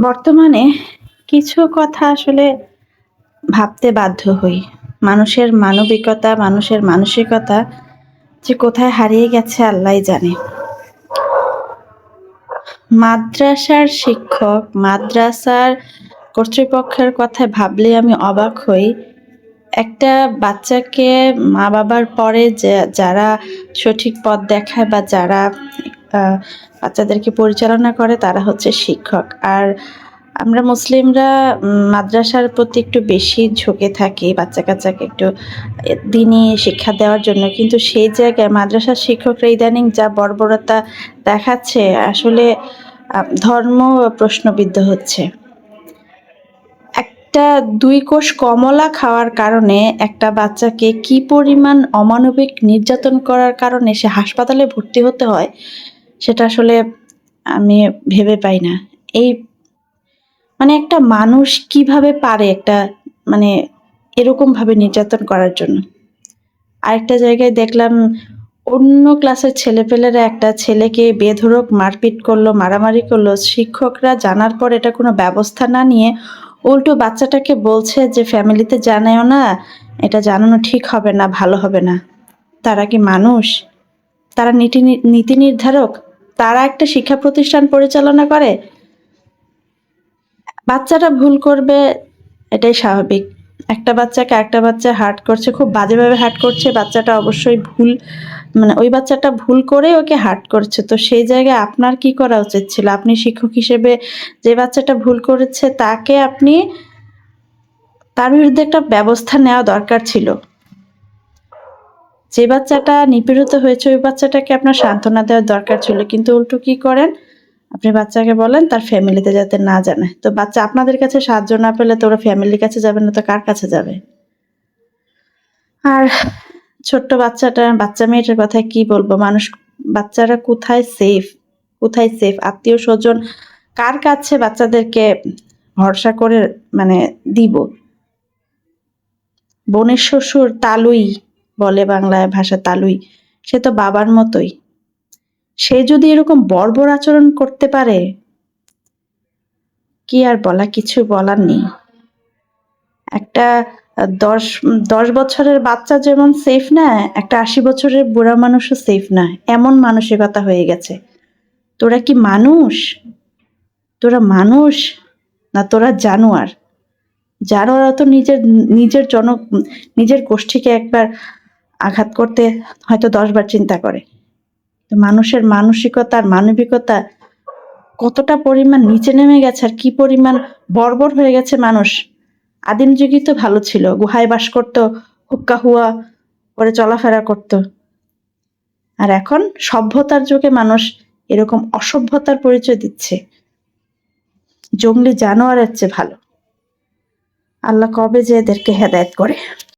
বর্তমানে কিছু কথা আসলে ভাবতে বাধ্য হই। মানুষের মানবিকতা, মানুষের মানসিকতা যে কোথায় হারিয়ে গেছে আল্লাহই জানে। মাদ্রাসার শিক্ষক, মাদ্রাসার কর্তৃপক্ষের কথা ভাবলে আমি অবাক হই। একটা বাচ্চাকে মা-বাবার পরে যারা সঠিক পথ দেখায় বা যারা বাচ্চাদেরকে পরিচালনা করে তারা হচ্ছে শিক্ষক। আর আমরা মুসলিমরা মাদ্রাসার প্রতি একটু বেশি ঝুঁকে থাকি বাচ্চা-কাচ্চাকে একটু এ দিনী শিক্ষা দেওয়ার জন্য। কিন্তু সেই জায়গায় মাদ্রাসার শিক্ষকরা ইদানিং যা বর্বরতা দেখাচ্ছে আসলে ধর্ম প্রশ্নবিদ্ধ হচ্ছে। একটা দুই কোষ কমলা খাওয়ার কারণে একটা বাচ্চাকে কি পরিমাণ অমানবিক নির্যাতন করার কারণে সে হাসপাতালে ভর্তি হতে হয়, সেটা আসলে আমি ভেবে পাই না। এই মানে একটা মানুষ কীভাবে পারে একটা মানে এরকমভাবে নির্যাতন করার জন্য? আরেকটা জায়গায় দেখলাম অন্য ক্লাসের ছেলেপেলেরা একটা ছেলেকে বেধড়ক মারপিট করল, মারামারি করল। শিক্ষকরা জানার পর এটা কোনো ব্যবস্থা না নিয়ে উল্টো বাচ্চাটাকে বলছে যে, "ফ্যামিলিতে জানায়ও না, এটা জানানো ঠিক হবে না, ভালো হবে না।" তারা কি মানুষ? তারা নীতি নীতি নির্ধারক? তারা একটা শিক্ষা প্রতিষ্ঠান পরিচালনা করে? বাচ্চাটা ভুল করবে এটাই স্বাভাবিক। একটা বাচ্চাকে আরেকটা বাচ্চা হার্ট করছে, খুব বাজেভাবে হার্ট করছে, বাচ্চাটা অবশ্যই ভুল মানে ওই বাচ্চাটা ভুল করেই ওকে হার্ট করছে। তো সেই জায়গায় আপনার কি করা উচিত ছিল? আপনি শিক্ষক হিসেবে যে বাচ্চাটা ভুল করেছে তাকে আপনি তার বিরুদ্ধে একটা ব্যবস্থা নেওয়া দরকার ছিল। যে বাচ্চাটা নিপীড়িত হয়েছে ওই বাচ্চাটাকে আপনার সান্ত্বনা দেওয়ার দরকার ছিল। কিন্তু উল্টো কি করেন? আপনি বাচ্চাকে বলেন তার ফ্যামিলিতে যাতে না জানে তো বাচ্চা আপনাদের কাছে সাহায্য না পেলে তো ওরা ফ্যামিলির কাছে যাবে না তো কার কাছে যাবে? আর ছোট্ট বাচ্চাটা, বাচ্চা মেয়েটার কথা কি বলব? মানুষ বাচ্চারা কোথায় সেফ? কোথায় সেফ? আত্মীয় স্বজন কার কাছে বাচ্চাদেরকে ভরসা করে মানে দিব? বোনের শ্বশুর তালুই বলে বাংলায় ভাষা তালুই। সে তো বাবার মতোই। সে যদি এরকম বর্বর আচরণ করতে পারে কি আর বলা? কিছু বলার নেই। একটা দশ ১০ ১০ বছরের বাচ্চা যেমন সেফ না, একটা ৮০ বছরের বুড়া মানুষও সেফ না। এমন মানসিকতা হয়ে গেছে। তোরা কি মানুষ? তোরা মানুষ? না তোরা জানোয়ার? জানোয়াররা তো নিজের নিজের জন নিজের গোষ্ঠীকে একবার আঘাত করতে হয়তো দশবার চিন্তা করে। তো মানুষের মানসিকতা আর মানবিকতা কতটা পরিমাণ নিচে নেমে গেছে আর কি পরিমাণ বর্বর হয়ে গেছে মানুষ। আদিম যুগেই তো ভালো ছিল। গুহায় বাস করতো, হুক্কা হুয়া করে চলাফেরা করত। আর এখন সভ্যতার যুগে মানুষ এরকম অসভ্যতার পরিচয় দিচ্ছে। জংলি জানোয়ারের চেয়ে ভালো। আল্লাহ কবে যে এদেরকে হেদায়েত করে।